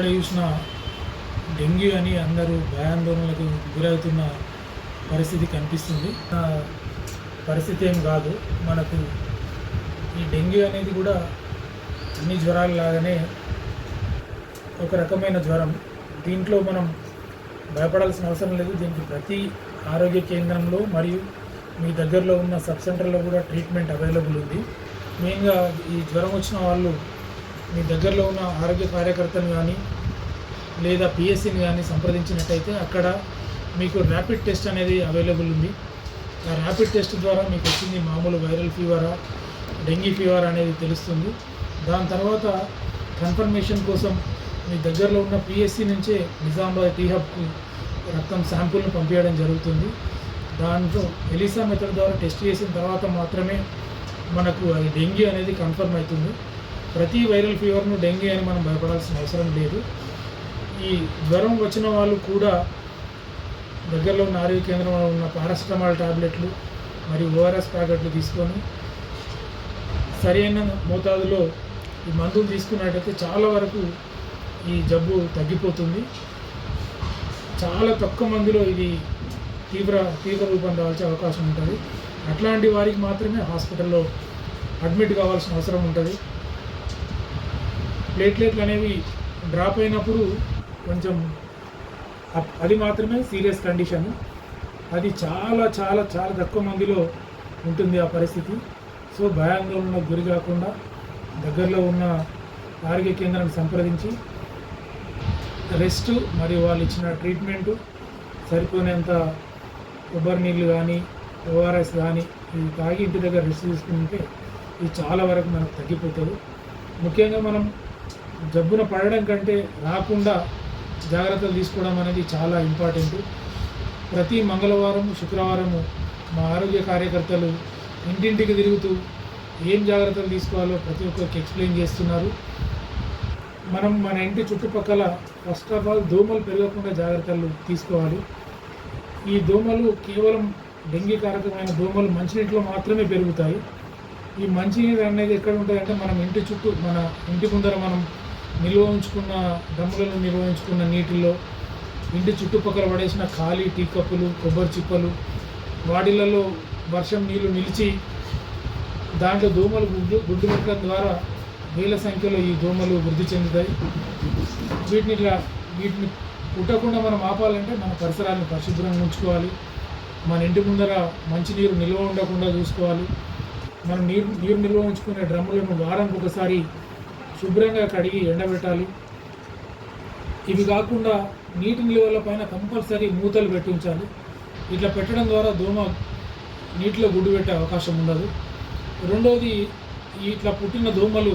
ఎక్కడ చూసినా డెంగ్యూ అని అందరూ భయాందోళనలకు గురవుతున్న పరిస్థితి కనిపిస్తుంది. పరిస్థితి ఏం కాదు. మనకు ఈ డెంగ్యూ అనేది కూడా అన్ని జ్వరాలు లాగానే ఒక రకమైన జ్వరం. దీంట్లో మనం భయపడాల్సిన అవసరం లేదు. దీనికి ప్రతి ఆరోగ్య కేంద్రంలో మరియు మీ దగ్గరలో ఉన్న సబ్ సెంటర్లో కూడా ట్రీట్మెంట్ అవైలబుల్ ఉంది. మెయిన్గా ఈ జ్వరం వచ్చిన వాళ్ళు మీ దగ్గరలో ఉన్న ఆరోగ్య కార్యకర్తను కానీ లేదా పిఎస్సిని కానీ సంప్రదించినట్టయితే అక్కడ మీకు ర్యాపిడ్ టెస్ట్ అనేది అవైలబుల్ ఉంది. ఆ ర్యాపిడ్ టెస్ట్ ద్వారా మీకు వచ్చింది మామూలు వైరల్ ఫీవరా డెంగీ ఫీవర్ అనేది తెలుస్తుంది. దాని తర్వాత కన్ఫర్మేషన్ కోసం మీ దగ్గరలో ఉన్న పిఎస్సి నుంచే నిజామాబాద్ టీ హబ్కు రక్తం శాంపుల్ని పంపించడం జరుగుతుంది. దాంట్లో ఎలిసా మెథడ్ ద్వారా టెస్ట్ చేసిన తర్వాత మాత్రమే మనకు అది డెంగ్యూ అనేది కన్ఫర్మ్ అవుతుంది. ప్రతి వైరల్ ఫీవర్ను డెంగ్యూ అని మనం భయపడాల్సిన అవసరం లేదు. ఈ జ్వరం వచ్చిన వాళ్ళు కూడా దగ్గరలో ఉన్న ఆరోగ్య కేంద్రంలో ఉన్న పారాసిటమాల్ టాబ్లెట్లు మరియు ఓఆర్ఎస్ ప్యాకెట్లు తీసుకొని సరైన మోతాదులో ఈ మందులు తీసుకున్నట్టయితే చాలా వరకు ఈ జబ్బు తగ్గిపోతుంది. చాలా తక్కువ మందిలో ఇది తీవ్ర తీవ్ర రూపం రావాల్సే అవకాశం ఉంటుంది. అట్లాంటి వారికి మాత్రమే హాస్పిటల్లో అడ్మిట్ కావాల్సిన అవసరం ఉంటుంది. ప్లేట్లెట్లు అనేవి డ్రాప్ అయినప్పుడు కొంచెం అది మాత్రమే సీరియస్ కండిషన్. అది చాలా చాలా చాలా తక్కువ మందిలో ఉంటుంది ఆ పరిస్థితి. సో భయాందోళనకు గురి కాకుండా దగ్గరలో ఉన్న ఆరోగ్య కేంద్రాన్ని సంప్రదించి రెస్ట్ మరియు వాళ్ళు ఇచ్చిన ట్రీట్మెంటు సరిపోయినంత కొబ్బరి నీళ్ళు కానీ ఓఆర్ఎస్ కానీ ఇవి తాగి ఇంటి దగ్గర రెస్ట్ తీసుకుంటే ఇది చాలా వరకు మనకు తగ్గిపోతుంది. ముఖ్యంగా మనం జబ్బున పడడం కంటే రాకుండా జాగ్రత్తలు తీసుకోవడం అనేది చాలా ఇంపార్టెంట్. ప్రతి మంగళవారం శుక్రవారము మా ఆరోగ్య కార్యకర్తలు ఇంటింటికి తిరుగుతూ ఏం జాగ్రత్తలు తీసుకోవాలో ప్రతి ఒక్కరికి ఎక్స్ప్లెయిన్ చేస్తున్నారు. మనం మన ఇంటి చుట్టుపక్కల ఫస్ట్ ఆఫ్ ఆల్ దోమలు పెరగకుండా జాగ్రత్తలు తీసుకోవాలి. ఈ దోమలు కేవలం డెంగీ కారకమైన దోమలు మంచినీటిలో మాత్రమే పెరుగుతాయి. ఈ మంచినీరు అనేది ఎక్కడ ఉంటుందంటే మనం ఇంటి చుట్టూ మన ఇంటి ముందర మనం నిల్వ ఉంచుకున్న డ్రమ్ములను నిల్వ ఉంచుకున్న నీటిలో ఇంటి చుట్టుపక్కల పడేసిన ఖాళీ టీ కప్పులు కొబ్బరి చిప్పలు వాటిలలో వర్షం నీళ్ళు నిలిచి దాంట్లో దోమలు గుడ్డు గుడ్డు పెట్టడం ద్వారా వేల సంఖ్యలో ఈ దోమలు వృద్ధి చెందుతాయి. వీటిని ఇట్లా వీటిని పుట్టకుండా మనం ఆపాలంటే మన పరిసరాలను పరిశుభ్రంగా ఉంచుకోవాలి. మన ఇంటి ముందర మంచినీరు నిల్వ ఉండకుండా చూసుకోవాలి. మనం నీరు నీరు నిల్వ ఉంచుకునే డ్రమ్ములను వారానికి ఒకసారి శుభ్రంగా కడిగి ఎండబెట్టాలి. ఇవి కాకుండా నీటి నిల్వల పైన కంపల్సరీ మూతలు పెట్టించాలి ఇట్లా పెట్టడం ద్వారా దోమ నీటిలో గుడ్డు పెట్టే అవకాశం ఉండదు. రెండవది ఇట్లా పుట్టిన దోమలు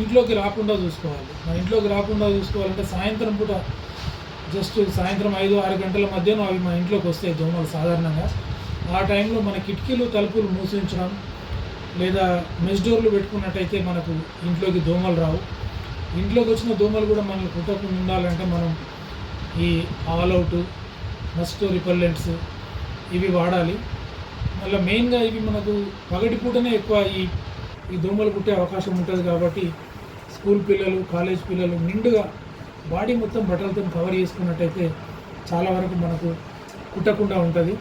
ఇంట్లోకి రాకుండా చూసుకోవాలి. మన ఇంట్లోకి రాకుండా చూసుకోవాలంటే సాయంత్రం పూట జస్ట్ సాయంత్రం ఐదు ఆరు గంటల మధ్యన అవి మన ఇంట్లోకి వస్తాయి దోమలు సాధారణంగా. ఆ టైంలో మన కిటికీలు తలుపులు మూసి ఉంచడం లేదా మెస్ డోర్లు పెట్టుకున్నట్టయితే మనకు ఇంట్లోకి దోమలు రావు. ఇంట్లోకి వచ్చిన దోమలు కూడా మనకు కుట్టకుండా ఉండాలంటే మనం ఈ ఆల్ అవుట్ మస్టో రిపల్లెంట్స్ ఇవి వాడాలి. మళ్ళీ మెయిన్గా ఇవి మనకు పగటిపూటనే ఎక్కువ ఈ ఈ దోమలు కుట్టే అవకాశం ఉంటుంది కాబట్టి స్కూల్ పిల్లలు కాలేజ్ పిల్లలు నిండుగా బాడీ మొత్తం బట్టలతో కవర్ చేసుకున్నట్టయితే చాలా వరకు మనకు కుట్టకుండా ఉంటుంది.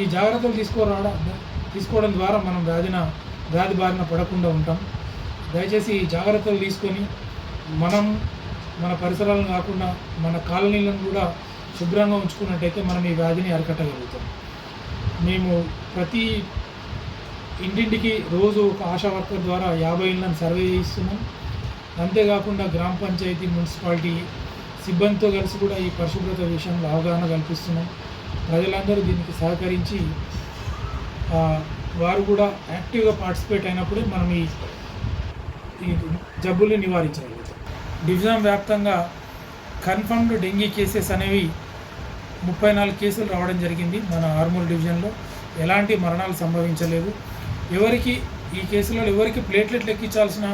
ఈ జాగ్రత్తలు తీసుకురావడం తీసుకోవడం ద్వారా మనం వ్యాధిన వ్యాధి బారిన పడకుండా ఉంటాం. దయచేసి ఈ జాగ్రత్తలు తీసుకొని మనం మన పరిసరాలను కాకుండా మన కాలనీలను కూడా శుభ్రంగా ఉంచుకున్నట్టయితే మనం ఈ వ్యాధిని అరికట్టగలుగుతాం. మేము ప్రతి ఇంటింటికి రోజు ఒక ఆశా వర్కర్ ద్వారా యాభై ఇళ్ళని సర్వే చేయిస్తున్నాం. అంతేకాకుండా గ్రామ పంచాయతీ మున్సిపాలిటీ సిబ్బందితో కలిసి కూడా ఈ పరిశుభ్రత విషయంలో అవగాహన కల్పిస్తున్నాం. ప్రజలందరూ దీనికి సహకరించి వారు కూడా యాక్టివ్గా పార్టిసిపేట్ అయినప్పుడే మనం ఈ ఈ జబ్బుల్ని నివారించగలుగుతాం డివిజన్ వ్యాప్తంగా కన్ఫర్మ్డ్ డెంగీ కేసెస్ అనేవి ముప్పై నాలుగు కేసులు రావడం జరిగింది మన ఆర్మూల్ డివిజన్లో. ఎలాంటి మరణాలు సంభవించలేదు. ఎవరికి ఈ కేసులలో ఎవరికి ప్లేట్లెట్లు ఎక్కించాల్సిన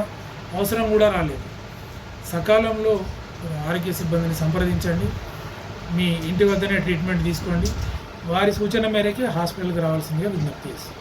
అవసరం కూడా రాలేదు. సకాలంలో ఆరోగ్య సిబ్బందిని సంప్రదించండి. మీ ఇంటి వద్దనే ట్రీట్మెంట్ తీసుకోండి. వారి సూచన మేరకే హాస్పిటల్కి రావాల్సిందిగా విజ్ఞప్తి చేస్తాం